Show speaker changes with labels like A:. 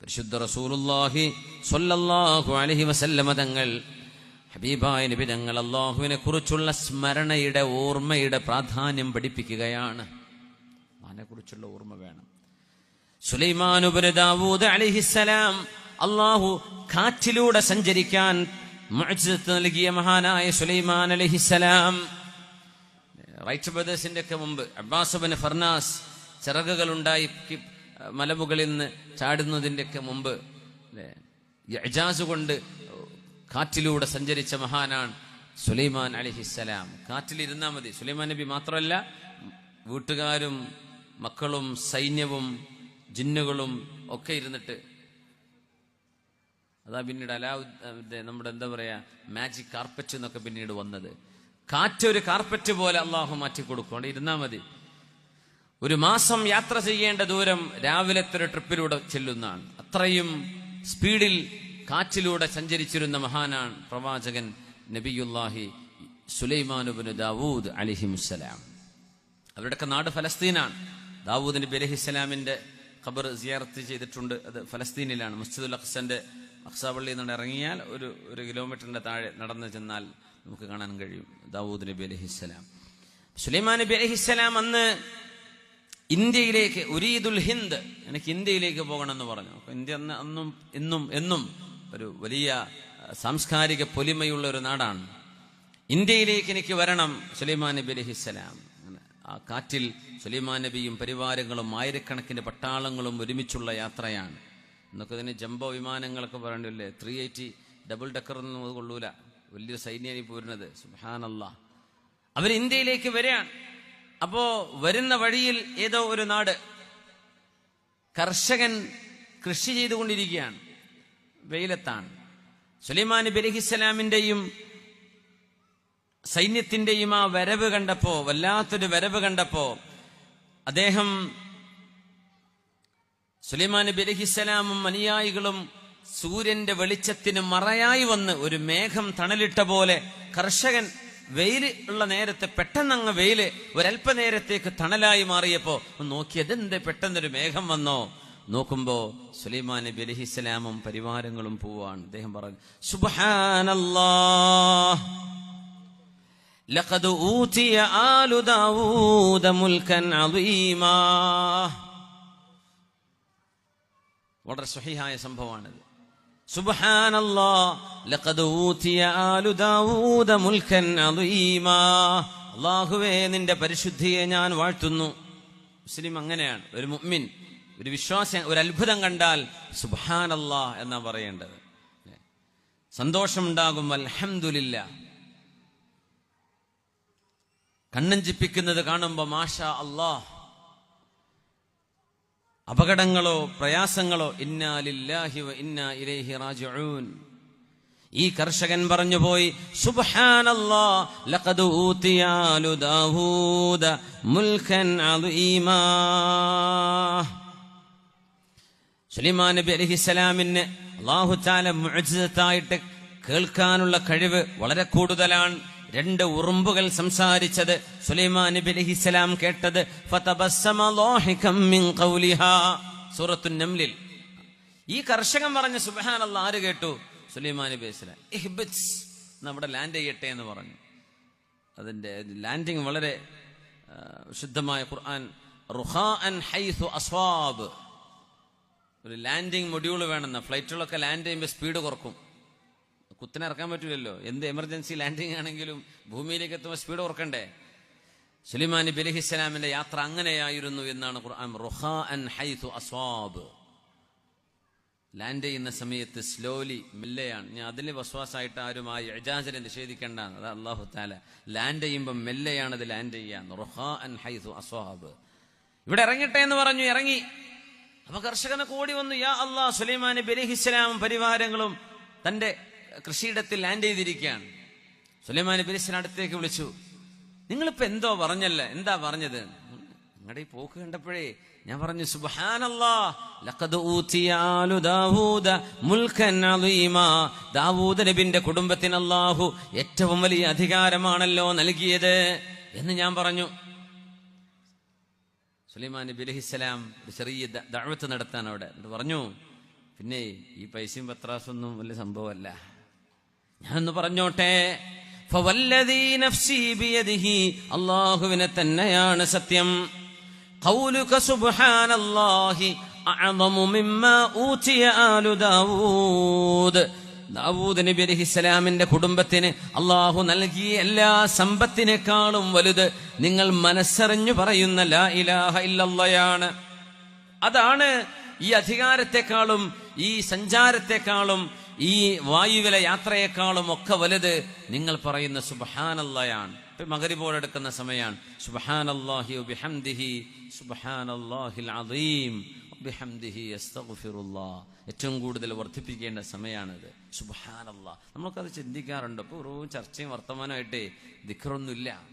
A: പരിശുദ്ധ റസൂലുള്ളാഹി സ്വല്ലല്ലാഹു അലൈഹി വസല്ലമ തങ്ങൾ ഹബീബായ നബി തങ്ങൾ അള്ളാഹുവിനെ കുറിച്ചുള്ള സ്മരണയുടെ ഓർമ്മയുടെ പ്രാധാന്യം പഠിപ്പിക്കുകയാണ്. അതിനെ കുറിച്ചുള്ള ഓർമ്മ വേണം. സുലൈമാനുബന് ദാവൂദ് അലിഹിസലാം അള്ളാഹു കാറ്റിലൂടെ സഞ്ചരിക്കാൻ നൽകിയ മഹാനായ സുലൈമാൻ അലിഹിസലാം റൈറ്റ് ബ്രദേഴ്സിന്റെ ഒക്കെ മുമ്പ് ബിൻ ഫർനാസ് ചിറകുകളുണ്ടായി മലമുകളിൽ നിന്ന് ചാടുന്നതിന്റെയൊക്കെ മുമ്പ് ഇജാസ് കൊണ്ട് കാറ്റിലൂടെ സഞ്ചരിച്ച മഹാനാണ് സുലൈമാൻ അലിഹിസ്സലാം കാറ്റിലിരുന്നാൽ മതി. സുലൈമാൻ നബി മാത്രമല്ല വീട്ടുകാരും മക്കളും സൈന്യവും ജിന്നുകളും ഒക്കെ ഇരുന്നിട്ട് അതാ പിന്നീട് അലാ നമ്മുടെ എന്താ പറയാ മാജിക് കാർപ്പറ്റ് എന്നൊക്കെ പിന്നീട് വന്നത്. കാറ്റ് ഒരു കാർപ്പറ്റ് പോലെ അള്ളാഹു മാറ്റി കൊടുക്കും അവിടെ ഇരുന്നാൽ മതി. ഒരു മാസം യാത്ര ചെയ്യേണ്ട ദൂരം രാവിലത്തെ ഒരു ട്രിപ്പിലൂടെ ചെല്ലുന്നതാണ്. അത്രയും സ്പീഡിൽ കാറ്റിലൂടെ സഞ്ചരിച്ചിരുന്ന മഹാനാണ് പ്രവാചകൻ നബിയുല്ലാഹി സുലൈമാനുബിന് ദാവൂദ് അലിഹിമുസലാം അവരുടെയൊക്കെ നാട് ഫലസ്തീനാണ്. ദാവൂദ് നബി അലഹിസ്സലാമിന്റെ ഖബർ സിയാർത്ത് ചെയ്തിട്ടുണ്ട്. അത് ഫലസ്തീനിലാണ്. മസ്ജിദുൽ അഖ്സന്റെ അഖ്സാപള്ളിയിൽ നിന്ന് ഇറങ്ങിയാൽ ഒരു ഒരു കിലോമീറ്ററിന്റെ താഴെ നടന്നു ചെന്നാൽ നമുക്ക് കാണാൻ കഴിയും ദാവൂദ് നബി അലഹിസ്സലാം സുലൈമാൻ നബി അലഹിസ്സലാം അന്ന് ഇന്ത്യയിലേക്ക് ഉരീദുൽ ഹിന്ദ് എനിക്ക് ഇന്ത്യയിലേക്ക് പോകണം എന്ന് പറഞ്ഞു ഇന്ത്യ അന്ന് ഇന്നും എന്നും ഒരു വലിയ സാംസ്കാരിക പൊലിമയുള്ള ഒരു നാടാണ്. ഇന്ത്യയിലേക്ക് എനിക്ക് വരണം സുലൈമാൻ നബി അലഹിസ്സലാം ആ കാറ്റിൽ സുലൈമാൻ നബിയും പരിവാരങ്ങളും ആയിരക്കണക്കിന് പട്ടാളങ്ങളും ഒരുമിച്ചുള്ള യാത്രയാണ്. എന്നൊക്കെ ഇതിന് ജംബോ വിമാനങ്ങളൊക്കെ പറയണ്ടല്ലേ? ത്രീ എയ്റ്റി ഡബിൾ ഡെക്കർ ഒന്നും കൊള്ളൂല. വലിയ സൈന്യമായി പോരുന്നത്. സുഹാനല്ല അവർ ഇന്ത്യയിലേക്ക് വരികയാണ്. അപ്പോ വരുന്ന വഴിയിൽ ഏതോ ഒരു നാട് കർഷകൻ കൃഷി ചെയ്തുകൊണ്ടിരിക്കുകയാണ്. വെയിലത്താണ്. സുലൈമാൻ നബി അലഹിസ്സലാമിന്റെയും സൈന്യത്തിന്റെയും ആ വരവ് കണ്ടപ്പോ വല്ലാത്തൊരു വരവ് കണ്ടപ്പോ അദ്ദേഹം സുലൈമാൻ നബി അലഹിസ്സലാമും അനുയായികളും സൂര്യന്റെ വെളിച്ചത്തിന് മറയായി വന്ന് ഒരു മേഘം തണലിട്ട പോലെ കർഷകൻ വെയിൽ ഉള്ള നേരത്തെ പെട്ടെന്നങ്ങ് വെയില് ഒരല്പനേരത്തേക്ക് തണലായി മാറിയപ്പോ ഒന്ന് നോക്കിയത് എന്ത് പെട്ടെന്നൊരു മേഘം വന്നോ നോക്കുമ്പോ സുലൈമാൻ നബി അലഹിസ്സലാമും പരിവാരങ്ങളും പോവാണ് അദ്ദേഹം പറഞ്ഞു സുബ്ഹാനല്ലാ لقد أوتي آل داود ملكا عظيما വളരെ സ്വഹിഹായ സംഭവമാണിത് സുബ്ഹാനല്ലാ ലഖദ് ഊതിയ ആലു ദാവൂദ അദീമാ. അല്ലാഹുവേ നിന്റെ പരിശുദ്ധിയെ ഞാൻ വാഴ്ത്തുന്നു. മുസ്ലിം അങ്ങനെയാണ്. ഒരു മുഅ്മിൻ ഒരു വിശ്വാസം ഒരു അത്ഭുതം കണ്ടാൽ സുബ്ഹാനല്ലാ എന്നാ പറയേണ്ടത്. സന്തോഷമുണ്ടാകും അൽഹംദുലില്ലാ. കണ്ണഞ്ചിപ്പിക്കുന്നത് കാണുമ്പോൾ മാഷാ അല്ലാഹ് അപകടങ്ങളോ പ്രയാസങ്ങളോ ഇന്നാലില്ലാഹി ഇന്നാ ഇലൈഹി റാജിഊൻ. ഈ കർഷകൻ പറഞ്ഞു പോയി സുലൈമാൻ നബി അലൈഹിസ്സലാമിന് അല്ലാഹു തആല മുഅ്ജിസത്തായിട്ട് കേൾക്കാനുള്ള കഴിവ് വളരെ കൂടുതലാണ്. രണ്ട് ഉറുമ്പുകൾ സംസാരിച്ചത് സുലൈമാൻ നബി അലൈഹിസ്സലാം കേട്ടത് നംലിൽ. ഈ കർഷകൻ പറഞ്ഞ സുബ്ഹാനല്ലാഹ് ആര് കേട്ടു? സുലൈമാൻ നബി അലൈഹിസ്സലാം നമ്മുടെ ലാൻഡ് ചെയ്യട്ടെ എന്ന് പറഞ്ഞു. അതിന്റെ ലാൻഡിങ് വളരെ ശുദ്ധമായ ഖുർആൻ ഒരു ലാൻഡിങ് മൊഡ്യൂൾ വേണമെന്ന ഫ്ലൈറ്റുകളൊക്കെ ലാൻഡ് ചെയ്യുമ്പോൾ സ്പീഡ് കുറക്കും. കുത്തിനെ ഇറക്കാൻ പറ്റില്ലല്ലോ എന്ത് എമർജൻസി ലാൻഡിങ് ആണെങ്കിലും ഭൂമിയിലേക്ക് എത്തുമ്പോൾ സ്പീഡ് ഓർക്കണ്ടേ? സുലിമാൻ നബി അലഹിസ്സലാമിന്റെ യാത്ര അങ്ങനെയായിരുന്നു എന്നാണ് ഹൈസു അസ്വാബ്. ലാൻഡ് ചെയ്യുന്ന സമയത്ത് സ്ലോലി മെല്ലെയാണ്. ഞാൻ അതിൽ വസ്വാസായിട്ട് ആരും ആ എജാസിനെ നിഷേധിക്കേണ്ട അള്ളാഹു താല ലാൻഡ് ചെയ്യുമ്പോൾ മെല്ലെയാണ് അത് ലാൻഡ് ചെയ്യുക. ഹൈസു അസ്വാബ്. ഇവിടെ ഇറങ്ങട്ടെ എന്ന് പറഞ്ഞു ഇറങ്ങി. അപ്പൊ കർഷകനെ കൂടി വന്നു. യാ അള്ളാഹ് സുലൈമാൻ നബി പരിവാരങ്ങളും തന്റെ കൃഷിയിടത്തിൽ ലാൻഡ് ചെയ്തിരിക്കുകയാണ് സുലൈമാൻ അലൈഹിസ്സലാം അടുത്തേക്ക് വിളിച്ചു നിങ്ങളിപ്പോ എന്തോ പറഞ്ഞല്ലേ എന്താ പറഞ്ഞത് നിങ്ങളുടെ ഈ പോക്ക് കണ്ടപ്പോഴേ ഞാൻ പറഞ്ഞു ദാവൂദ നബിന്റെ കുടുംബത്തിന് അള്ളാഹു ഏറ്റവും വലിയ അധികാരമാണല്ലോ നൽകിയത് എന്ന് ഞാൻ പറഞ്ഞു സുലൈമാൻ നബി ഒരു ചെറിയ ദഴവത്ത് നടത്താൻ അവിടെ എന്നിട്ട് പറഞ്ഞു പിന്നെ ഈ പൈസയും പത്രാസൊന്നും വലിയ സംഭവമല്ല ഞാനൊന്ന് പറഞ്ഞോട്ടെ? അള്ളാഹുവിനെ തന്നെയാണ് സത്യം. ഖൗലുക സുബ്ഹാനല്ലാഹി അഅദമു മിമ്മാ ആലു ദാവൂദ്. ദാവൂദ് നബി കുടുംബത്തിന് അള്ളാഹു നൽകിയ എല്ലാ സമ്പത്തിനേക്കാളും വലുത് നിങ്ങൾ മനസ്സറിഞ്ഞു പറയുന്ന ലാ ഇലാഹ ഇല്ലല്ലയാണ്. അതാണ് ഈ അധികാരത്തെക്കാളും ഈ സഞ്ചാരത്തെക്കാളും ഈ വായുവിലെ യാത്രയെക്കാളും ഒക്കെ വലുത് നിങ്ങൾ പറയുന്ന സുബഹാനല്ലയാണ്. ഇപ്പൊ മകരിബോൾ സമയമാണ് ഏറ്റവും കൂടുതൽ വർദ്ധിപ്പിക്കേണ്ട സമയമാണിത് സുബഹാനല്ലാ. നമ്മൾക്കത് ചിന്തിക്കാറുണ്ട്. ഇപ്പോൾ ഒരു ചർച്ചയും വർത്തമാനമായിട്ടേ ദിക്കറൊന്നുമില്ല